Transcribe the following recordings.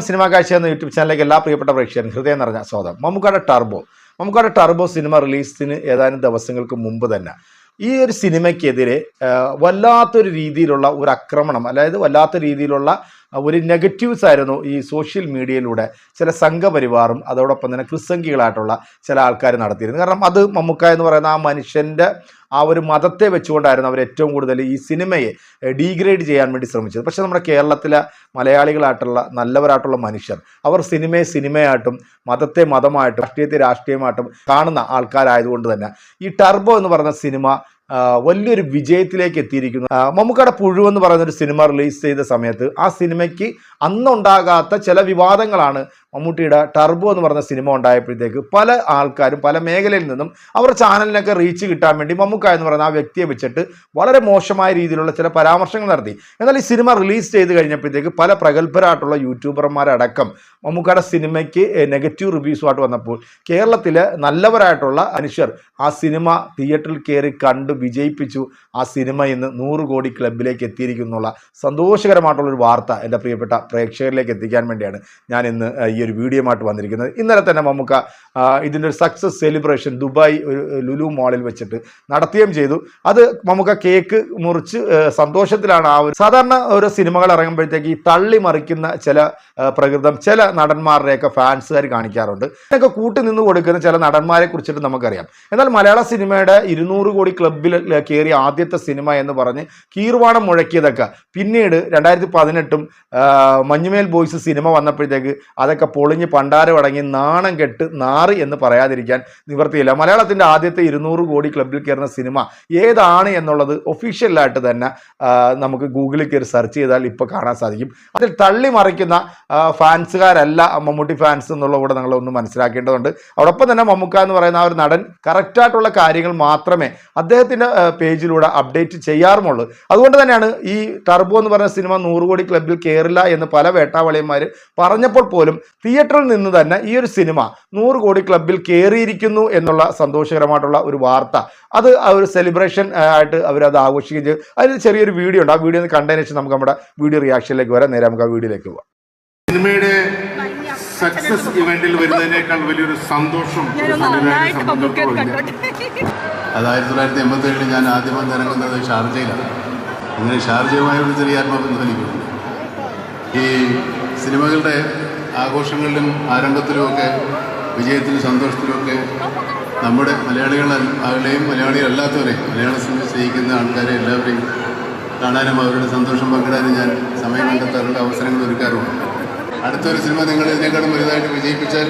Cinema കാഴ്ച എന്ന YouTube ചാനലിലേക്ക് എല്ലാ പ്രിയപ്പെട്ട പ്രേക്ഷകരും ഹൃദയം നിറഞ്ഞ സ്വാഗതം. മമ്മൂക്കാട് ടർബോ. മമ്മൂക്കാട് ടർബോ സിനിമ റിലീസിന് ഏതാനും ദിവസങ്ങൾക്ക് മുമ്പ് തന്നെ ഈ ഒരു സിനിമയ്ക്കെതിരെ വല്ലാത്തൊരു രീതിയിലുള്ള ഒരു ആക്രമണം അതായത് വല്ലാത്ത രീതിയിലുള്ള ഒരു നെഗറ്റീവ്സ് ആയിരുന്നു ഈ സോഷ്യൽ മീഡിയയിലൂടെ ചില സംഘപരിവാറും അതോടൊപ്പം തന്നെ ക്രിസ്സംഖികളായിട്ടുള്ള ചില ആൾക്കാർ നടത്തിയിരുന്നു. കാരണം അത് മമ്മുക്ക എന്ന് പറയുന്ന ആ മനുഷ്യന്റെ ആ ഒരു മതത്തെ വെച്ചുകൊണ്ടായിരുന്നു അവർ ഏറ്റവും കൂടുതൽ ഈ സിനിമയെ ഡീഗ്രേഡ് ചെയ്യാൻ വേണ്ടി ശ്രമിച്ചത്. പക്ഷേ നമ്മുടെ കേരളത്തിലെ മലയാളികളായിട്ടുള്ള നല്ലവരായിട്ടുള്ള മനുഷ്യർ അവർ സിനിമയെ സിനിമയായിട്ടും മതത്തെ മതമായിട്ടും രാഷ്ട്രീയത്തെ രാഷ്ട്രീയമായിട്ടും കാണുന്ന ആൾക്കാരായതുകൊണ്ട് തന്നെ ഈ ടർബോ എന്ന് പറയുന്ന സിനിമ വലിയൊരു വിജയത്തിലേക്ക് എത്തിയിരിക്കുന്നു. മമ്മൂക്കയുടെ പുഴു എന്ന് പറയുന്ന ഒരു സിനിമ റിലീസ് ചെയ്ത സമയത്ത് ആ സിനിമയ്ക്ക് അന്നുണ്ടാകാത്ത ചില വിവാദങ്ങളാണ് മമ്മൂട്ടിയുടെ ടർബോ എന്ന് പറഞ്ഞ സിനിമ ഉണ്ടായപ്പോഴത്തേക്ക് പല ആൾക്കാരും പല മേഖലയിൽ നിന്നും അവരുടെ ചാനലിനൊക്കെ റീച്ച് കിട്ടാൻ വേണ്ടി മമ്മൂക്ക എന്ന് പറയുന്ന ആ വ്യക്തിയെ വെച്ചിട്ട് വളരെ മോശമായ രീതിയിലുള്ള ചില പരാമർശങ്ങൾ നടത്തി. എന്നാൽ ഈ സിനിമ റിലീസ് ചെയ്ത് കഴിഞ്ഞപ്പോഴത്തേക്ക് പല പ്രഗത്ഭരായിട്ടുള്ള യൂട്യൂബർമാരടക്കം മമ്മൂക്കയുടെ സിനിമയ്ക്ക് നെഗറ്റീവ് റിവ്യൂസുമായിട്ട് വന്നപ്പോൾ കേരളത്തിലെ നല്ലവരായിട്ടുള്ള മനുഷ്യർ ആ സിനിമ തിയേറ്ററിൽ കയറി കണ്ട് വിജയിപ്പിച്ചു. ആ സിനിമ ഇന്ന് നൂറ് കോടി ക്ലബിലേക്ക് എത്തിയിരിക്കുന്നുള്ള സന്തോഷകരമായിട്ടുള്ളൊരു വാർത്ത എന്റെ പ്രിയപ്പെട്ട പ്രേക്ഷകരിലേക്ക് എത്തിക്കാൻ വേണ്ടിയാണ് ഞാൻ ഇന്ന് ഈ ഒരു വീഡിയോമായിട്ട് വന്നിരിക്കുന്നത്. ഇന്നലെ തന്നെ മമ്മൂക്ക ആ, ഇതിന്റെ ഒരു സക്സസ് സെലിബ്രേഷൻ ദുബായ് ഒരു ലുലു മാളിൽ വെച്ചിട്ട് നടത്തുകയും ചെയ്തു. അത് മമ്മൂക്ക കേക്ക് മുറിച്ച് സന്തോഷത്തിലാണ് ആ ഒരു സാധാരണ ഓരോ സിനിമകൾ ഇറങ്ങുമ്പോഴത്തേക്ക് ഈ തള്ളി മറിക്കുന്ന ചില പ്രകൃതം ചില നടന്മാരുടെയൊക്കെ ഫാൻസുകാർ കാണിക്കാറുണ്ട്. ഇതിനൊക്കെ കൂട്ടി നിന്ന് കൊടുക്കുന്ന ചില നടന്മാരെ കുറിച്ചിട്ട് നമുക്കറിയാം. എന്നാൽ മലയാള സിനിമയുടെ ഇരുന്നൂറ് കോടി ക്ലബിൽ കയറിയ ആദ്യത്തെ സിനിമ എന്ന് പറഞ്ഞ് കീർവാണം മുഴക്കിയതൊക്കെ പിന്നീട് രണ്ടായിരത്തി പതിനെട്ടും മഞ്ഞുമേൽ ബോയ്സ് സിനിമ വന്നപ്പോഴത്തേക്ക് അതൊക്കെ പൊളിഞ്ഞ് പണ്ടാരം അടങ്ങി നാണം കെട്ട് നാറി എന്ന് പറയാതിരിക്കാൻ നിവർത്തിയില്ല. മലയാളത്തിന്റെ ആദ്യത്തെ ഇരുന്നൂറ് കോടി ക്ലബിൽ കയറുന്ന സിനിമ ഏതാണ് എന്നുള്ളത് ഒഫീഷ്യലായിട്ട് തന്നെ നമുക്ക് ഗൂഗിളിൽ കയറി സെർച്ച് ചെയ്താൽ ഇപ്പോൾ കാണാൻ സാധിക്കും. അതിൽ തള്ളി മറിക്കുന്ന ഫാൻസുകാരല്ല മമ്മൂട്ടി ഫാൻസ് എന്നുള്ള കൂടെ നിങ്ങൾ ഒന്ന് മനസ്സിലാക്കേണ്ടതുണ്ട്. അതോടൊപ്പം തന്നെ മമ്മൂക്ക എന്ന് പറയുന്ന ആ ഒരു നടൻ കറക്റ്റായിട്ടുള്ള കാര്യങ്ങൾ മാത്രമേ അദ്ദേഹത്തിന്റെ പേജിലൂടെ അപ്ഡേറ്റ് ചെയ്യാറുമുള്ളൂ. അതുകൊണ്ട് തന്നെയാണ് ഈ ടർബോ എന്ന് പറയുന്ന സിനിമ നൂറ് കോടി ക്ലബിൽ കയറില്ല എന്ന് പല വേട്ടാവളിയന്മാർ പറഞ്ഞപ്പോൾ പോലും തിയേറ്ററിൽ നിന്ന് തന്നെ ഈ ഒരു സിനിമ നൂറ് കോടി ക്ലബിൽ കയറിയിരിക്കുന്നു എന്നുള്ള സന്തോഷകരമായിട്ടുള്ള ഒരു വാർത്ത. അത് ആ ഒരു സെലിബ്രേഷൻ ആയിട്ട് അവരത് ആഘോഷിക്കുകയും ചെയ്തു. അതിൽ ചെറിയൊരു വീഡിയോ ഉണ്ട്. ആ വീഡിയോ ഒന്ന് കണ്ടതിന് ശേഷം നമുക്ക് നമ്മുടെ വീഡിയോ റിയാക്ഷനിലേക്ക് വരാം. നേരെ നമുക്ക് ആ വീഡിയോയിലേക്ക് പോവാം. സിനിമയുടെ സക്സസ് ഇവന്റിൽ വരുന്നതിനേക്കാൾ വലിയൊരു സന്തോഷം അത് ആയിരത്തി തൊള്ളായിരത്തി എൺപത്തി ഏഴിൽ ഞാൻ ആദ്യമായി ഇറങ്ങുന്നത് ഷാർജയിലാണ്. അങ്ങനെ ഷാർജയുമായി ഒരു ചെറിയ ആത്മബന്ധം എനിക്കുണ്ട് ഈ സിനിമകളുടെ ആഘോഷങ്ങളിലും ആരംഭത്തിലുമൊക്കെ വിജയത്തിലും സന്തോഷത്തിലുമൊക്കെ നമ്മുടെ മലയാളികളെയും മലയാളികളല്ലാത്തവരെയും മലയാള സിനിമ സ്നേഹിക്കുന്ന ആൾക്കാരെ എല്ലാവരെയും കാണാനും അവരുടെ സന്തോഷം പങ്കിടാനും ഞാൻ സമയം കണ്ടെത്താറുണ്ട് അവസരങ്ങൾ ഒരുക്കാറുണ്ട് അടുത്തൊരു സിനിമ നിങ്ങൾ ഇതിനേക്കാളും വലുതായിട്ട് വിജയിപ്പിച്ചാൽ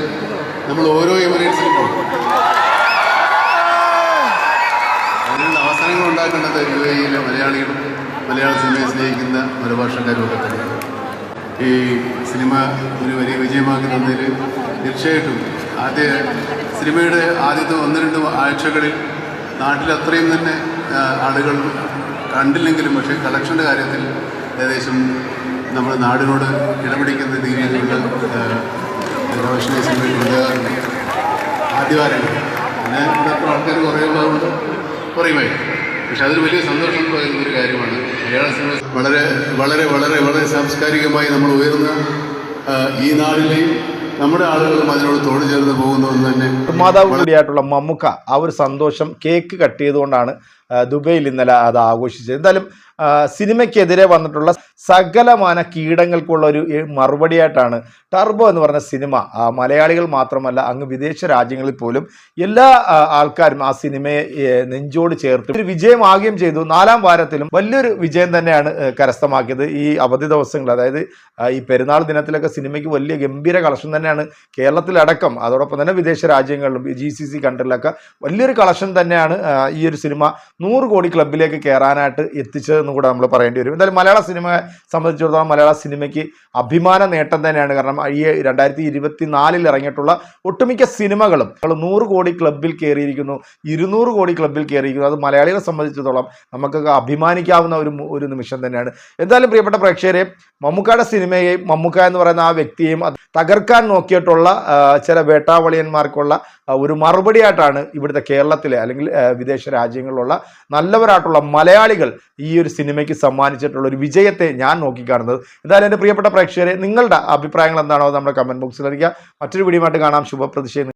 നമ്മൾ ഓരോ എമറേറ്റ്സിലും പോകും. അതിനുള്ള അവസരങ്ങൾ ഉണ്ടാക്കേണ്ടത് യു എയിലെ മലയാളികളും മലയാള സിനിമയെ സ്നേഹിക്കുന്ന മറുഭാഷക്കാരും ഒക്കെ തന്നെ ഈ സിനിമ ഒരു വലിയ വിജയമാക്കുന്നതിൽ തീർച്ചയായിട്ടും. ആദ്യ സിനിമയുടെ ആദ്യത്തെ ഒന്ന് രണ്ട് ആഴ്ചകളിൽ നാട്ടിൽ അത്രയും തന്നെ ആളുകൾ കണ്ടില്ലെങ്കിലും പക്ഷേ കളക്ഷന്റെ കാര്യത്തിൽ ഏകദേശം നമ്മുടെ നാടിനോട് ഇടപെടിക്കുന്ന രീതിയിലുള്ള പ്രൊഫഷണൽ ഉണ്ടാകാറുണ്ട് ആദ്യവാരങ്ങൾ പിന്നെ ഇവിടെ ആൾക്കാർ ആൾക്കാർ കുറയുള്ളതുകൊണ്ട് കുറയുമായി പക്ഷെ അതൊരു വലിയ സന്തോഷം പറയുന്ന ഒരു കാര്യമാണ്. മലയാള സിനിമ വളരെ വളരെ വളരെ വളരെ സാംസ്കാരികമായി നമ്മൾ ഉയർന്ന ഈ നാടിലെയും നമ്മുടെ ആളുകളും അതിനോട് തോട് ചേർന്ന് പോകുന്നതെന്ന് തന്നെ നിർമ്മാതാവ് കൂടിയായിട്ടുള്ള മമ്മുക്ക ആ ഒരു സന്തോഷം കേക്ക് കട്ട് ചെയ്തുകൊണ്ടാണ് ദുബൈയിൽ ഇന്നലെ അത് ആഘോഷിച്ചത്. എന്തായാലും സിനിമയ്ക്കെതിരെ വന്നിട്ടുള്ള സകലമാന കീടങ്ങൾക്കുള്ള ഒരു മറുപടിയായിട്ടാണ് ടർബോ എന്ന് പറഞ്ഞ സിനിമ. മലയാളികൾ മാത്രമല്ല അങ്ങ് വിദേശ രാജ്യങ്ങളിൽ പോലും എല്ലാ ആൾക്കാരും ആ സിനിമയെ നെഞ്ചോട് ചേർത്ത് ഒരു വിജയമാകുകയും ചെയ്തു. നാലാം വാരത്തിലും വലിയൊരു വിജയം തന്നെയാണ് കരസ്ഥമാക്കിയത്. ഈ അവധി ദിവസങ്ങൾ അതായത് ഈ പെരുന്നാൾ ദിനത്തിലൊക്കെ സിനിമയ്ക്ക് വലിയ ഗംഭീര കളക്ഷൻ തന്നെയാണ് കേരളത്തിലടക്കം. അതോടൊപ്പം തന്നെ വിദേശ രാജ്യങ്ങളിലും ജി സി സി കൺട്രിലൊക്കെ വലിയൊരു കളക്ഷൻ തന്നെയാണ് ഈ ഒരു സിനിമ നൂറ് കോടി ക്ലബിലേക്ക് കയറാനായിട്ട് എത്തിച്ചതെന്ന് കൂടെ നമ്മൾ പറയേണ്ടി വരും. എന്തായാലും മലയാള സിനിമയെ സംബന്ധിച്ചിടത്തോളം മലയാള സിനിമയ്ക്ക് അഭിമാന നേട്ടം തന്നെയാണ്. കാരണം ഈ രണ്ടായിരത്തി ഇരുപത്തി നാലിൽ ഇറങ്ങിയിട്ടുള്ള ഒട്ടുമിക്ക സിനിമകളും നൂറ് കോടി ക്ലബിൽ കയറിയിരിക്കുന്നു ഇരുന്നൂറ് കോടി ക്ലബിൽ കയറിയിരിക്കുന്നു. അത് മലയാളികളെ സംബന്ധിച്ചിടത്തോളം നമുക്കൊക്കെ അഭിമാനിക്കാവുന്ന ഒരു ഒരു നിമിഷം തന്നെയാണ്. എന്തായാലും പ്രിയപ്പെട്ട പ്രേക്ഷകരെ മമ്മൂക്കയുടെ സിനിമയെയും മമ്മൂക്ക എന്ന് പറയുന്ന ആ വ്യക്തിയെയും തകർക്കാൻ നോക്കിയിട്ടുള്ള ചില വേട്ടാവളിയന്മാർക്കുള്ള ഒരു മറുപടിയായിട്ടാണ് ഇവിടുത്തെ കേരളത്തിലെ അല്ലെങ്കിൽ വിദേശ രാജ്യങ്ങളിലുള്ള നല്ലവരായിട്ടുള്ള മലയാളികൾ ഈ ഒരു സിനിമയ്ക്ക് സമ്മാനിച്ചിട്ടുള്ള ഒരു വിജയത്തെ ഞാൻ നോക്കിക്കാണുന്നത്. എന്തായാലും എന്റെ പ്രിയപ്പെട്ട പ്രേക്ഷകരെ നിങ്ങളുടെ അഭിപ്രായങ്ങൾ എന്താണോ നമ്മുടെ കമന്റ് ബോക്സിൽ അറിയിക്കുക. മറ്റൊരു വീഡിയോ കാണാം. ശുഭപ്രതിഷേധം